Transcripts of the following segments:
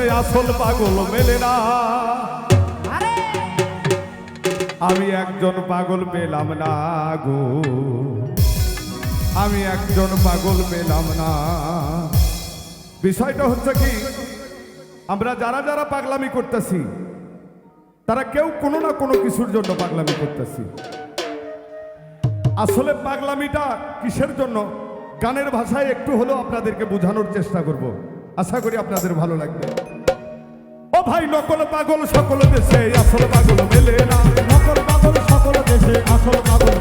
আসল পাগল মেলে না। আমি একজন পাগল পেলাম না গো। আমি একজন পাগল পেলাম না। বিষয়টা হচ্ছে কি আমরা যারা যারা পাগলামি করতেছি তারা কেউ কোনো না কোনো কিছুর জন্য পাগলামি করতেছি। আসলে পাগলামিটা কিসের জন্য? গানের ভাষায় একটু হলেও আপনাদেরকে বোঝানোর চেষ্টা করব। আশা করি আপনাদের ভালো লাগবে। ভাই, নকল পাগল সকল দেশে, আসল পাগল মেলে না। নকল পাগল সকল দেশে, আসল পাগল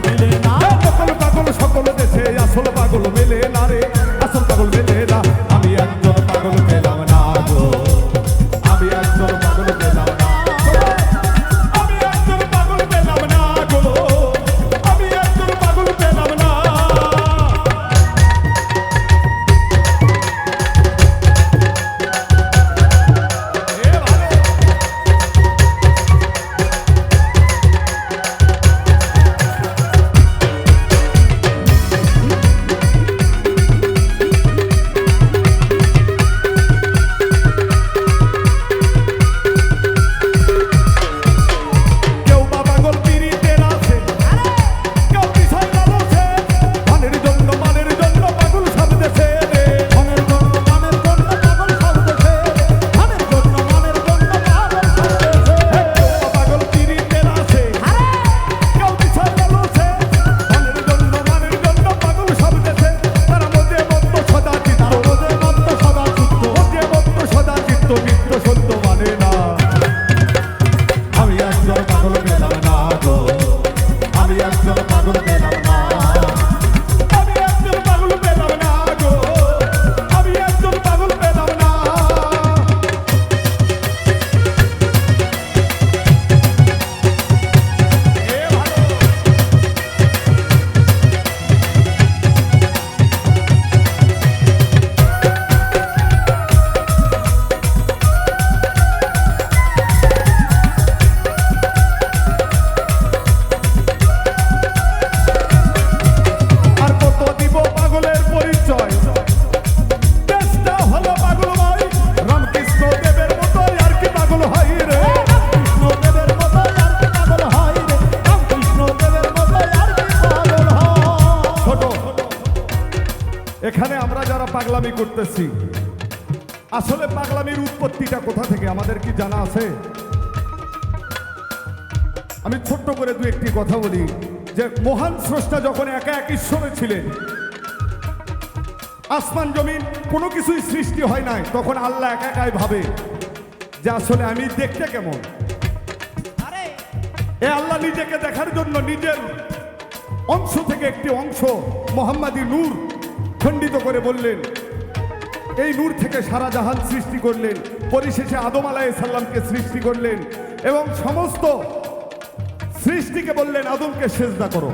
পাগলামি করতেছি। আসলে পাগলামির উৎপত্তিটা কোথা থেকে আমাদের কি জানা আছে? আমি ছোট্ট করে দু একটি কথা বলি যে মহান স্রষ্টা যখন একা এক ঈশ্বরে ছিলেন আসমান জমিন কোনো কিছুই সৃষ্টি হয় নাই তখন আল্লাহ একা একাই ভাবে যে আসলে আমি দেখতে কেমন। এ আল্লাহ নিজেকে দেখার জন্য নিজের অংশ থেকে একটি অংশ মোহাম্মদী নূর খণ্ডিত করে বললেন এই নূর থেকে সারা জাহান সৃষ্টি করলেন। পরিশেষে আদম আলাহ সাল্লামকে সৃষ্টি করলেন এবং সমস্ত সৃষ্টিকে বললেন আদমকে সেজদা করো।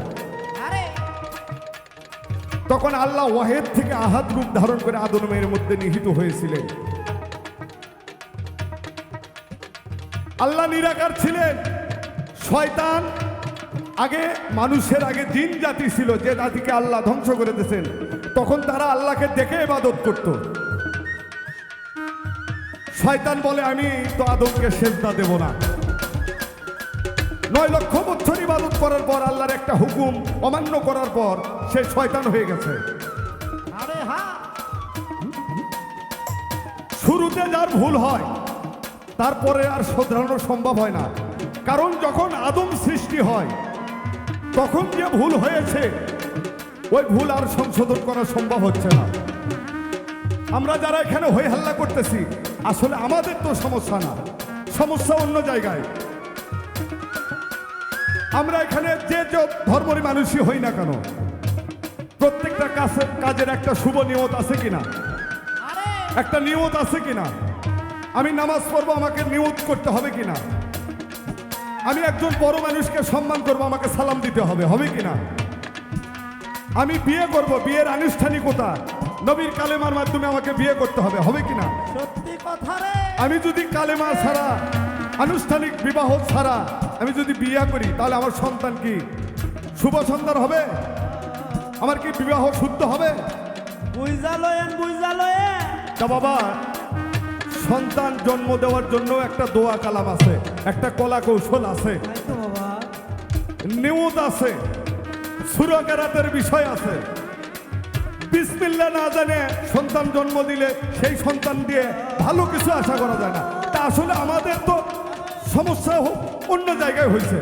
তখন আল্লাহ ওয়াহেদ থেকে আহাদ রূপ ধারণ করে আদমের মধ্যে নিহিত হয়েছিলেন। আল্লাহ নিরাকার ছিলেন। শয়তান আগে মানুষের আগে জিন জাতি ছিল যে জাতিকে আল্লাহ ধ্বংস করে দিয়েছেন। তখন তারা আল্লাহকে দেখে ইবাদত করত। শয়তান বলে আমি তো আদমকে সেজদা দেব না। নয় লক্ষ বছর ইবাদত করার পর আল্লাহর একটা হুকুম অমান্য করার পর সে শয়তান হয়ে গেছে। আরে হ্যাঁ শুরুতে যার ভুল হয় তারপরে আর শোধরানো সম্ভব হয় না। কারণ যখন আদম সৃষ্টি হয় তখন যে ভুল হয়েছে ওই ভুল আর সংশোধন করা সম্ভব হচ্ছে না। আমরা যারা এখানে হই হাল্লা করতেছি আসলে আমাদের তো সমস্যা না। সমস্যা অন্য জায়গায়। আমরা এখানে যে যে ধর্মের মানুষই হই না কেন প্রত্যেকটা কাজের কাজের একটা শুভ নিয়ত আছে কিনা? একটা নিয়ত আছে কিনা? আমি নামাজ পড়ব আমাকে নিয়ত করতে হবে কিনা? আমি একজন বড় মানুষকে সম্মান করব আমাকে সালাম দিতে হবে হবে কিনা? আমি বিয়ে করব বিয়ের আনুষ্ঠানিকতা নবীর কালেমার মাধ্যমে আমাকে বিয়ে করতে হবে হবে কিনা? আমি যদি কালেমা ছাড়া আনুষ্ঠানিক বিবাহ ছাড়া আমি যদি বিয়ে করি তাহলে আমার সন্তান কি? শুভ সন্তান হবে? আমার কি বিবাহ শুদ্ধ হবে? বাবা সন্তান জন্ম দেওয়ার জন্য একটা দোয়া কালাম আছে একটা কলা কৌশল আছে। নিউজ আছে সুরকেরাতের বিষয় আছে। বিসমিল্লা না জানে সন্তান জন্ম দিলে সেই সন্তান দিয়ে ভালো কিছু আশা করা যায় না। তা আসলে আমাদের তো সমস্যা অন্য জায়গায় হয়েছে।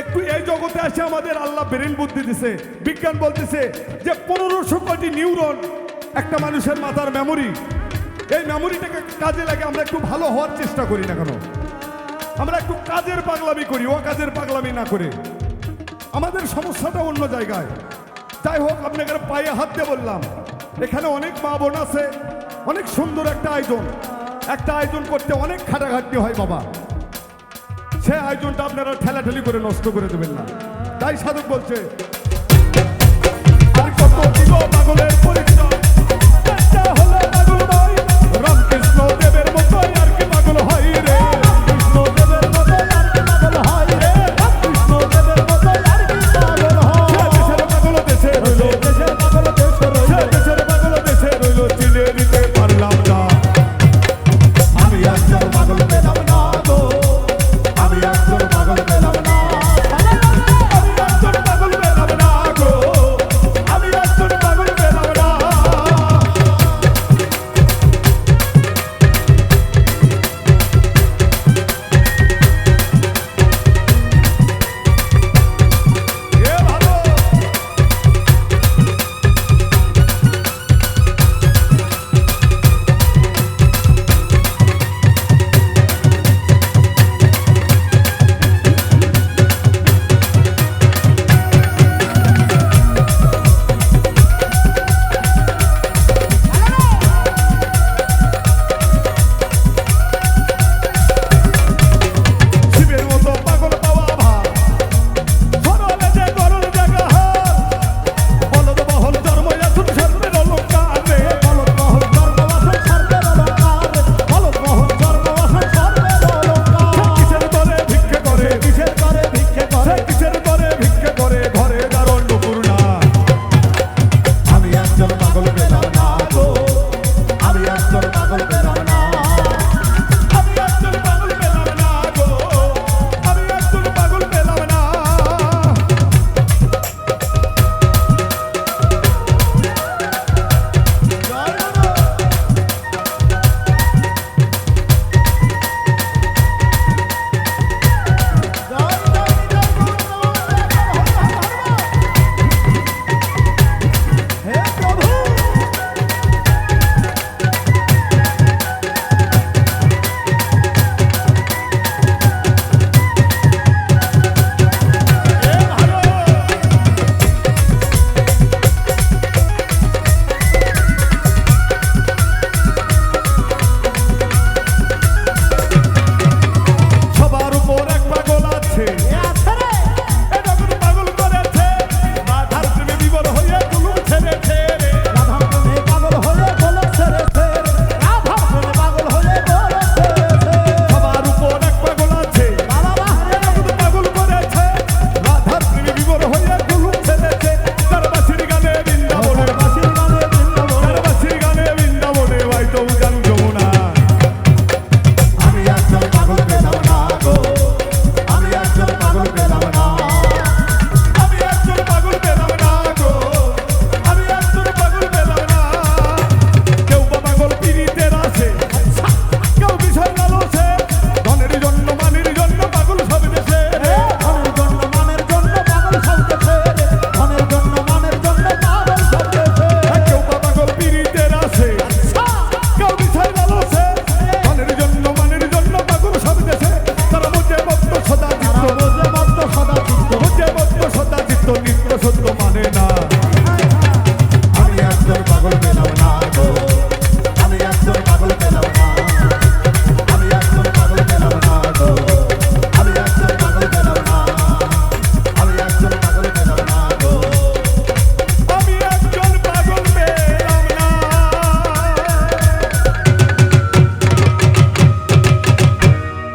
একটু এই জগতে আসে আমাদের আল্লাহ ব্রেন বুদ্ধি দিছে, বিজ্ঞান বলতেছে যে পনেরোশো কোটি নিউরন একটা মানুষের মাথার মেমোরি এই মেমোরিটাকে কাজে লাগে, আমরা একটু ভালো হওয়ার চেষ্টা করি না কেন? আমরা একটু কাজের পাগলামি করি, ও কাজের পাগলামি না করে। আমাদের সমস্যাটা অন্য জায়গায়। যাই হোক, আপনাকে পায়ে হাত দিয়ে বললাম। এখানে অনেক মা বোন আছে, অনেক সুন্দর একটা আয়োজন। একটা আয়োজন করতে অনেক খাটাঘাটি হয় বাবা। সে আয়োজনটা আপনারা ঠেলাঠেলি করে নষ্ট করে দেবেন না। তাই সাধক বলছে কত পাগলের পরিচয়